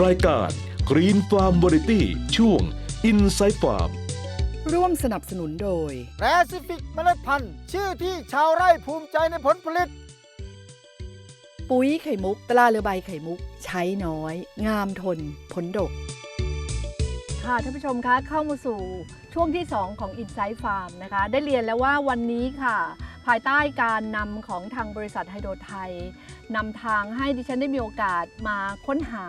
รายการ Green Farm Variety ช่วง Inside Farm ร่วมสนับสนุนโดย แปซิฟิกเมล็ดพันธุ์ ชื่อที่ชาวไร่ภูมิใจในผลผลิต ปุ๋ยไข่มุกตราเรือใบไข่มุก ใช้น้อย งามทนผลดก ค่ะท่านผู้ชมคะเข้ามาสู่ช่วงที่ 2 ของ Insight Farm นะคะ ได้เรียนแล้วว่าวันนี้ค่ะ ภายใต้การนำของทางบริษัทไฮโดรไทยนำทางให้ดิฉันได้มีโอกาสมาค้นหา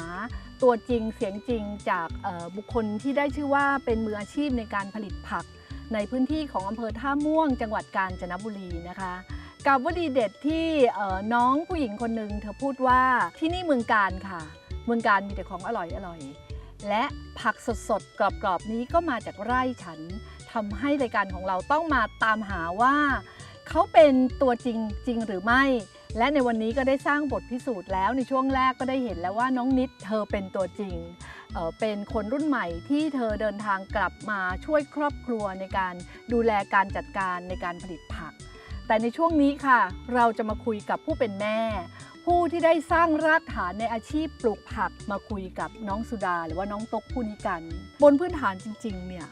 ตัวจริงเสียงจริงจากบุคคลที่ได้ชื่อว่าเป็นมืออาชีพในการผลิตผัก ในพื้นที่ของอำเภอท่าม่วง จังหวัดกาญจนบุรีนะคะกับวลีเด็ดที่น้องผู้หญิงคนหนึ่งเธอพูดว่าที่นี่เมืองการค่ะ เมืองการมีแต่ของอร่อยอร่อยและผักสดๆ กรอบๆ นี้ก็มาจากไร่ฉันทำให้รายการของเราต้องมาตามหาว่า เขาเป็นตัวจริงจริงหรือไม่ และในวันนี้ก็ได้สร้างบทพิสูจน์แล้วในช่วงแรกก็ได้เห็นแล้วว่าน้องนิดเธอเป็นตัวจริงเออเป็นคนรุ่นใหม่ที่เธอเดินทางกลับมาช่วยครอบครัวในการดูแลการจัดการในการผลิตผัก แต่ในช่วงนี้ค่ะ เราจะมาคุยกับผู้เป็นแม่ ผู้ที่ได้สร้างรากฐานในอาชีพปลูกผักมาคุยกับน้องสุดา หรือว่าน้องตกผู้นี้กัน บนพื้นฐานจริง ๆ เนี่ย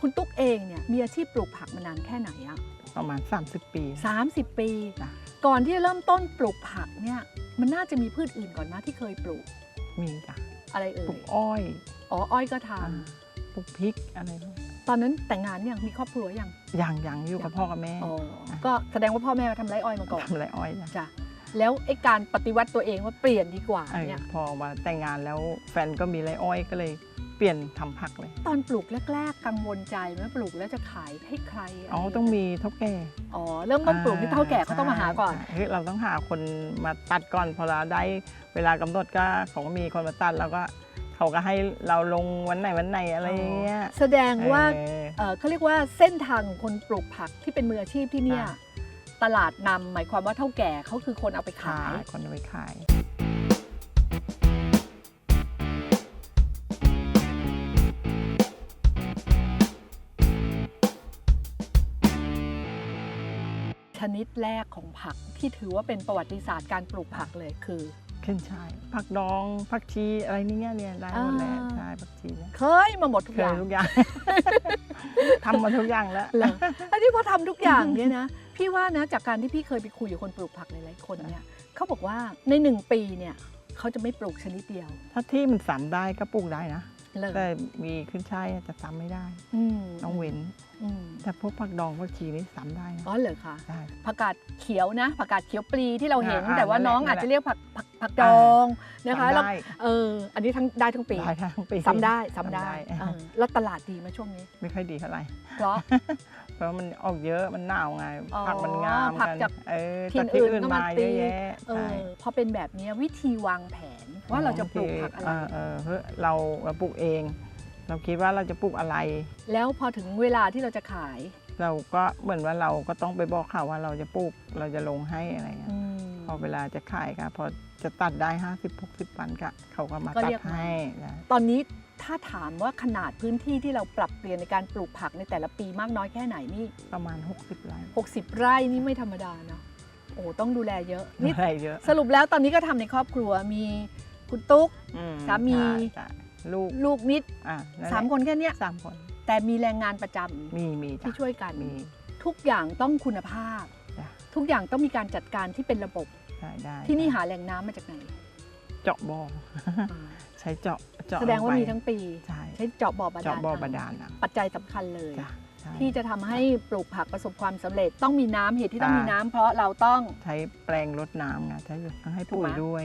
คุณตุ๊กเองเนี่ยมีอาชีพปลูกผักมานานแค่ไหนอะประมาณ 30 ปี 30 ปีจ้ะก่อนที่จะเริ่มต้นปลูกผักเนี่ยมันน่าจะมีพืชอื่นก่อนนะที่เคยปลูก มีจ้ะอะไรเอ่ปลูยกอ้อย อ๋ออ้อยก็ทอ่าปลูกพริกอะไรพวกนี้ำตอนนั้นแต่งงานยังมีครอบครัวยังอย่างอย่างอยู่กับพ่อกับแม่อ๋อก็แสดงว่าพ่อแม่มาทำไรอ้อยมาก่อนทำอะไรอ้อยจ้ะจ้ะแล้วไอ้การปฏิวัติตัวเองว่าเปลี่ยนดีกว่าเออเนี่ยพอมาแต่งงานแล้วแฟนก็มีไรอ้อยก็เลย เปลี่ยนทำผักเลย ตอนปลูกแรก ๆ กังวลใจไหมปลูกแล้วจะขายให้ใคระไรอ๋อต้องมีเท่าแก่อ๋อเริ่มต้นปลูกนี่เท่าแก่เขาต้องมาหาก่อนใช่เฮ้ยเราต้องหาคนมาตัดก่อนพอเราได้เวลากำหนดก็เขาก็มีคนมาตัดแล้วก็เขาก็ให้เราลงวันไหนวันไหนอะไรอย่างเงี้ยแสดงว่าเออเอ่อเขาเรียกว่าเส้นทางของคนปลูกผักที่เป็นมืออาชีพที่เนี่ยอ่าตลาดนำหมายความว่าเท่าแก่เขาคือคนเอาไปขายคนเอาไปขาย ชนิดแรกของผักที่ถือว่าเป็นประวัติศาสตร์การปลูกผักเลยคือขึ้นช่ายผักดองผักชีอะไรนี่เนี่ยเนี่ยได้หมดแหละอ่าใช่ผักชีเนี่ยเคยมาหมดทุกเคอยย่างทุกอย่างทำมาทุกอย่างแล้วเหรออันนี้พอทำทุกอย่างเนี่ยนะพี่ว่านะจากการที่พี่เคยไปคุยกับคนปลูกผักหลายๆคนเนี่ยเขาบอกว่าในหนึ่งปีเนี่ยเขาจะไม่ปลูกชนิดเดียว ถ้าที่มันซ้ำได้ก็ปลูกได้นะ เลยแต่มีขึ้นช่ายจะซ้ำไม่ได้อืมต้องเว้น อืมแต่พวกผักดองผักชีนี่ซ้ำได้นะอ๋อเหรอคะได้ ผักกาดเขียวนะผักกาดเขียวปลีที่เราเห็น อ่าแต่ว่านั่นแหละน้องนั่อาจนแหละจะเรียกผักผักผักดองนะคะซ้ำแล้วได้เอออันนี้ทั้งได้ทั้งปีได้ทั้งปี ซ้ำได้ซ้ำได้ซ้ำได้ เออแล้วตลาดดีไหมช่วงนี้ ไม่ค่อยดีเท่าไหร่ เพราะ เพราะมันออกเยอะมันหนาวไงอ๋อผักมันงามผักกันจากเออถิ่นจากที่อื่นอื่นก็มามาตี เยอะแยะเอใช่ อพอเป็นแบบนี้วิธีวางแผน ว่าเราจะปลูกผักอะไรเเออเฮ้ยเราเราปลูกเอง เราคิดว่าเราจะปลูกอะไร แล้วพอถึงเวลาที่เราจะขาย เราก็เหมือนว่าเราก็ต้องไปบอกเขาว่าเราจะปลูกเราจะลงให้อะไรเงี้ยอืมพอเวลาจะขายก็พอจะตัดได้ 50 60วันก็เขาก็มาก็ตัเรีดยกมาให้นะตอนนี้ถ้าถามว่าขนาดพื้นที่ที่เราปรับเปลี่ยนในการปลูกผักในแต่ละปีมากน้อยแค่ไหนนี่ประมาณ 60 ไร่ 60 ไร่นี่ไม่ธรรมดาเนาะโอ้ต้องดูแลเยอะนี่อะไรเยอะ สรุปแล้วตอนนี้ก็ทำในครอบครัวมี คุณตุ๊กอืสามีใช่ใช่ลูกลูกนิดอะนั่นแหละสามคนแค่เนี้ยสามคนแต่มีแรงงานประจำมีมีจ้ะที่ช่วยกัน มี ทุกอย่างต้องคุณภาพ จ้ะ ทุกอย่างต้องมีการจัดการที่เป็นระบบได้ได้ที่นี่หาแหล่งน้ำมาจากไหนเจาะบ่อใช้เจาะเจาะแสดงว่าลไปมีทั้งปี ใช่ใช้เจาะบ่อบาดาลเจาะบ่อบาดาลนะปัจจัยสำคัญเลย จ้ะใช่ ที่จะทำให้ปลูกผักประสบความสำเร็จ ต้องมีน้ำเหตุที่ต้องอ่ามีมีน้ำเพราะเราต้อง ใช้แปลงรดน้ำไงใช้ต้องให้ถูกปุ๋ไหมยด้วย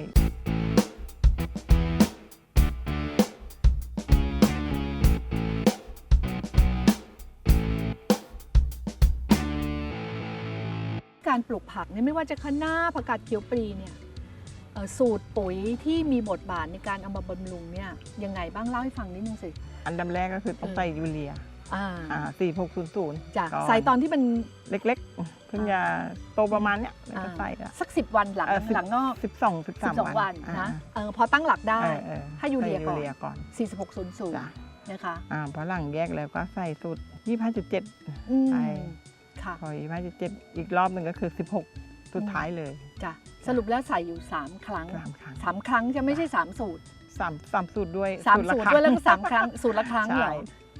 การปลูกผักเนี่ยไม่ว่าจะคะน้าผักกาดเขียวปลีเนี่ยเอ่อสูตรปุ๋ยที่มีบทบาทในการเอามาบำรุงเนี่ยยังไงบ้างเล่าให้ฟังนิดนึงสิ อันดับแรกก็คือต้องเออใส่ยูเรีย อ่าอ่าสี่หกศูนย์ศูนย์จ้ะใส่ตอนที่มันเล็กๆเพิ่งจะโตประมาณเนี้ยแล้วก็อ่าใส่ละสักสิบวันหลังเออ10หลังงอกสิบสองสิบสาม12วันอ่านะเออพอตั้งหลักได้เออเออให้ยูเรียก่อนใส่ก่อน4600จ้ะนะคะอ่าพอหลังแยกแล้วก็ใส่สูตรยี่ห้าจุดเจ็ดอืมใช่ค่ะพอยี่ห้าจุดเจ็ดอีกรอบหนึ่งก็คือสิบหกสุดท้ายเลยจ้ะสรุปแล้วใส่อยู่3ครั้งสามครั้งสามครั้งจะไม่ใช่3สูตรสามสามสูตรด้วยสามละสูตรคงด้วยแล้วก็สามครั้งสูตรละครั้งเหรอใช่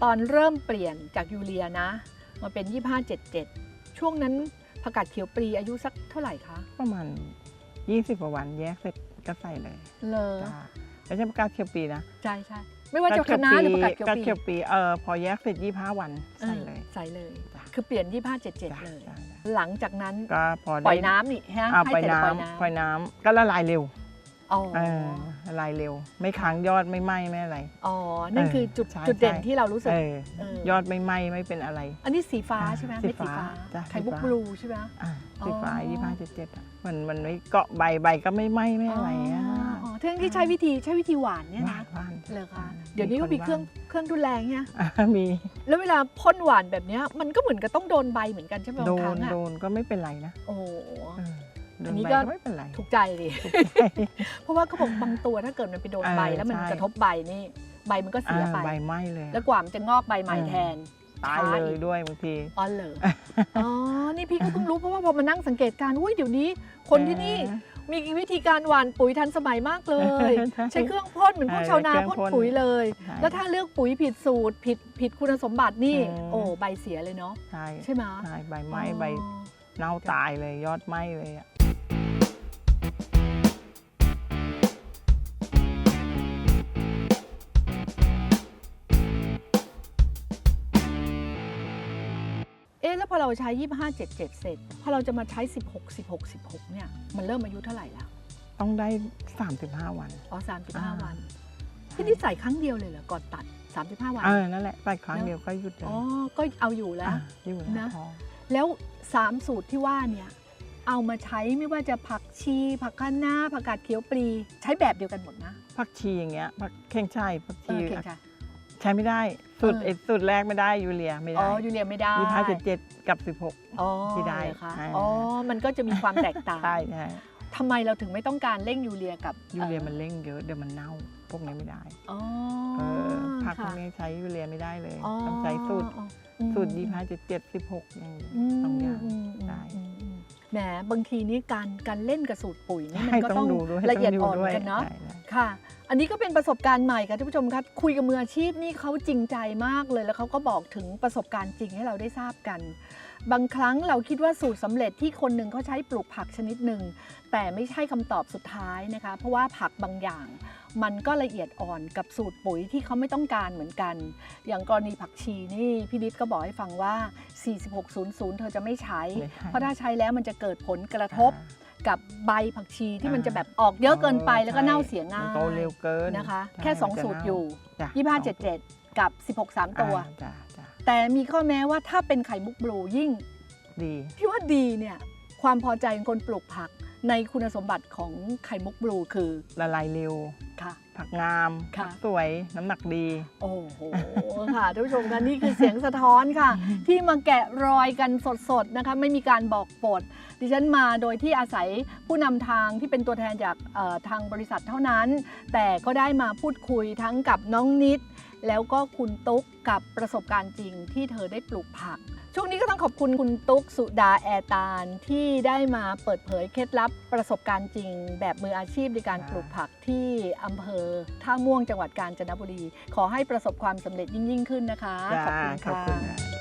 ตอนเริ่มเปลี่ยนจากยูเรียนะมาเป็น 2577 ช่วงนั้นผักกาดเขียวปลีอายุสักเท่าไหร่คะประมาณ 20กว่าวันแยกเสร็จก็ใส่เลยเลอจ้าไม่ใช่ประกาศเขียวปีนะใช่ใช่ไม่ว่าจะคณะหรือผักกาดเขียวกาปลีเขียวปีเออพอแยกเสร็จ 25 วันใส่เลยออใส่เลยจ้ะคือเปลี่ยน 2577จ้ะเลยจ้ะหลังจากนั้นก็พอปล่อยได้น้ำนี่ฮะอ่าให้ปล่อยเสร็จแล้วน้ปล่อยำน้ำปล่อยน้ำก็ละลายเร็ว อ๋อเออละลายเร็ว ไม่ค้างยอดไม่ไหม้ไม่อะไร อ๋อ นั่นเออคือจุดใช่จุดเด่นใช่ ที่เรารู้สึกเออเออยอดไม่ไหม้ไม่เป็นอะไร อันนี้สีฟ้าอ่าใช่ไหมสีเม็ดสีฟ้าฟ้าจ้ะไข่มุกสีฟ้า บลูใช่ไหม อ่าสีฟ้าอ๋อ ยี่ห้าเจ็ดเจ็ดอะมันมันไม่เกาะใบใบก็ไม่ไหม้ไม่อะไรอะอ๋อเท่งที่ใช้วิธีใช้วิธีหวานเนี่ยหวานะนหวานเลยค่ะหวานเดี๋ยวนี้ก็มีเครื่องเครื่องทุนแรงเนี่ยอะมีแล้วเวลาพ่นหวานแบบเนี้ยมันก็เหมือนกับต้องโดนใบเหมือนกันใช่ไหมโดบางครั้นงอะโดนก็ไม่เป็นไรนะโอ้โหเออโด อันนนี้ใบก็ไม่เป็นไรถูกใจดิเพราะว่าเขาบอกบางตัวถ้าเกิดมันไปโดนเออใบแล้วมันใช่กระทบใบนี่ใบมันก็เสียอ่าไปใบไหม้เลยอะแล้วกว่ามันจะงอกใบใหม่เออแทนตายช้เลยอีกด้วยบางทีอ๋อเหรออ๋อ นี่พี่ก็เพิ่งรู้เพราะว่าพอมานั่งสังเกตการณ์อุ้ยเดี๋ยวนี้ คนที่นี่เออมีวิธีการหว่านปุ๋ยทันสมัยมากเลย ใช่ใช้เครื่องพ่นเหมือนพวกเออชาวนาเครื่องพ่นพ่นปุ๋ยเลยใช่แล้วถ้าเลือกปุ๋ยผิดสูตรผิดผิดคุณสมบัตินี่อืมโอ้ใบเสียเลยเนาะใช่ใช่ไหมใช่ใบไหม้อ๋อใบเน่าตายเลยยอดไหม้เลยอะ เอ๊ะแล้วพอเราใช้ 25 77 เสร็จพอเราจะมาใช้ 16 16 16 เนี่ย มันเริ่มอายุเท่าไหร่แล้ว ต้องได้ 35 วัน อ๋ออ่า35 วันพี่นี่ใส่ครั้งเดียวเลยเหรอ ก่อนตัด 35 วันเออนั่นแหละใส่ครั้งเดียวก็หยุดเลย อ๋อ ก็เอาอยู่แล้วะอยู่แล้วนะพอแล้วสามสูตรที่ว่าเนี่ย เอามาใช้ไม่ว่าจะผักชี ผักคะน้าผักกาดเขียวปลี ใช้แบบเดียวกันหมดนะ ผักชีอย่างเงี้ย ผักเข่งช่ายผักเอชีอเก่งค่ะใช้ไม่ได้สูตรเออไอ้สูตรแรกไม่ได้ยูเรียไม่อ๋ได้อยูเรียไม่ได้ยี่ห้าเจ็ดเจ็ดกับสิบหกอ๋อที่ได้เหรอคะอ่าอ๋อมันก็จะมีความแตกต่างใช่ใช่ทำไมเราถึงไม่ต้องการเร่งยูเรียกับยูเรียมันเร่งเยอะเดี๋ยวมันเน่าพวกนี้ไม่ได้อ๋อเออผักพวค่ะกนี้ใช้ยูเรียไม่ได้เลยอ๋อต้องใช้สูตรอ๋ออืมสูตรยี่ห้าเจ็ดเจ็ดสิบหกอย่างนี้อืมสองอย่างอืมอืมได้อืมอืมแหมบางทีนี่การการเล่นกับสูตรปุ๋ยนี่มันให้ก็ต้ต้อองงดูด้วยละเอียดต้งอ่อนด้วยกันเนาะใช่ใช่ ค่ะ อันนี้ก็เป็นประสบการณ์ใหม่ค่ะท่านผู้ชมคะคุยกับมืออาชีพนี่เขาจริงใจมากเลย แล้วเขาก็บอกถึงประสบการณ์จริงให้เราได้ทราบกัน บางครั้งเราคิดว่าสูตรสำเร็จที่คนหนึ่งเขาใช้ปลูกผักชนิดหนึ่งแต่ไม่ใช่คำตอบสุดท้ายนะคะ เพราะว่าผักบางอย่าง มันก็ละเอียดอ่อนกับสูตรปุ๋ยที่เขาไม่ต้องการเหมือนกัน อย่างกรณีผักชีนี่พี่นิดก็บอกให้ฟังว่า 4600 เธอจะไม่ใช้ไม่ใช่เพราะถ้าใช้แล้วมันจะเกิดผลกระทบอ่า กับใบผักชีที่มันอ่าจะแบบออกเยอะเกินไปเออแล้วก็ใช่เน่าเสียง่ายมันโตเร็วเกินนะคะใช่แค่มันจะ2สูตรอยู่จ้ะ2577 กับ 16 3 ตัวอ่าจ้ะจ้ะแต่มีข้อแม้ว่าถ้าเป็นไข่มุกบลูยิ่งดีพี่ว่าดีเนี่ยความพอใจของคนปลูกผักในคุณสมบัติของไข่มุกบลูคือละลายเร็วค่ะ ผักงามค่ะ ผักสวยน้ำหนักดี โอ้โห ค่ะท่านผู้ชมคะนี่คือเสียงสะท้อนค่ะ ที่มาแกะรอยกันสดๆนะคะ ไม่มีการบอกปด ดิฉันมาโดยที่อาศัยผู้นำทางที่เป็นตัวแทนจากเอ่อทางบริษัทเท่านั้น แต่ก็ได้มาพูดคุยทั้งกับน้องนิด แล้วก็คุณตุ๊กกับประสบการณ์จริงที่เธอได้ปลูกผัก ช่วงนี้ก็ต้องขอบคุณคุณตุ๊กสุดาแอร์ตาลที่ได้มาเปิดเผยเคล็ดลับประสบการณ์จริง แบบมืออาชีพในการปลูกผักที่อำเภอท่าม่วงจังหวัดกาญจนบุรี ขอให้ประสบความสำเร็จยิ่ง ๆ ขึ้นนะคะ ขอบคุณค่ะ